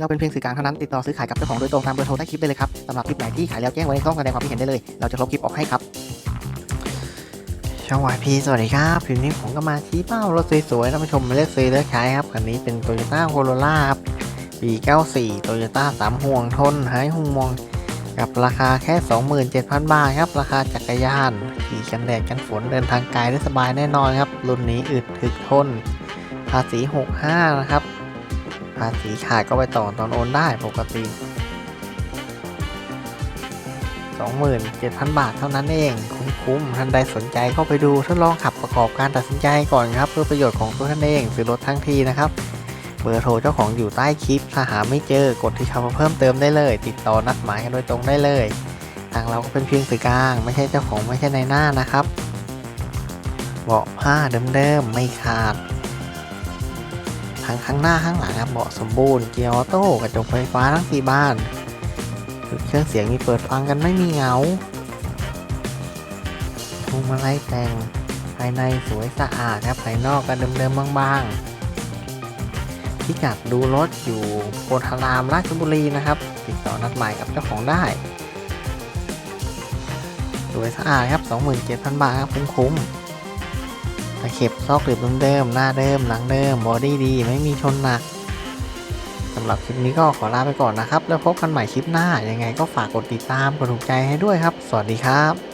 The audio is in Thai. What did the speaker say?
เราเป็นเพียงสื่อกลางเท่านั้นติดต่อซื้อขายกับเจ้าของโดยตรงตามเบอร์โทรใต้คลิปได้เลยครับสำหรับคลิปไหนที่ขายแล้วแจ้งไว้ในช่องแสดงความคิดเห็นได้เลย เราจะลบคลิปออกให้ครับช่องวายพีสวัสดีครับคลิปนี้ผมก็มาชี้เป้ารถสวยๆท่านผู้ชมเลือกซื้อเลือกใช้ครับคันนี้เป็น Toyota Corolla ครับปี 94 Toyota 3 ห่วงทนหายห่วงมองกับราคาแค่ 27,000 บาทครับ ราคาจักรยานขี่กันแดดกันฝนเดินทางไกลได้สบายแน่นอนครับ รุ่นนี้อึดถึกทน ภาษี 65 นะครับ ภาษีขาดก็ไปต่อตอนโอนได้ปกติ 27,000 บาทเท่านั้นเองคุ้มๆท่านใดสนใจก็ไปดูทดลองขับประกอบการตัดสินใจก่อนครับ เพื่อประโยชน์ของตัวท่านเองซื้อรถทั้งทีนะครับเบอร์โทรเจ้าของอยู่ใต้คลิป ถ้าหาไม่เจอกดที่คำว่าเพิ่มเติมได้เลย ติดต่อนัดหมายกันโดยตรงได้เลย ทางเราก็เป็นเพียงสื่อกลาง ไม่ใช่เจ้าของไม่ใช่ในหน้านะครับ เบาะผ้าเดิมๆไม่ขาด ทั้งข้างหน้าข้างหลังครับเบาะสมบูรณ์เกียร์ออโต้กระจกไฟฟ้าทั้งสี่บานเครื่องเสียงมีเปิดฟังกันไม่มีเหงาพวงมาลัยแต่งภายในสวยสะอาดครับภายนอกก็เดิมๆบางๆพิกัดดูรถอยู่โพธารามราชบุรีนะครับ ติดต่อนัดหมายกับเจ้าของได้สวยสะอาดครับ 27,000 บาทครับคุ้มๆ ตะเข็บซอกหลืบเดิมๆหน้าเดิมหลังเดิมบอดี้ดีไม่มีชนหนักสำหรับคลิปนี้ก็ขอลาไปก่อนนะครับ แล้วพบกันใหม่คลิปหน้ายังไงก็ฝากกดติดตามกดถูกใจให้ด้วยครับ สวัสดีครับ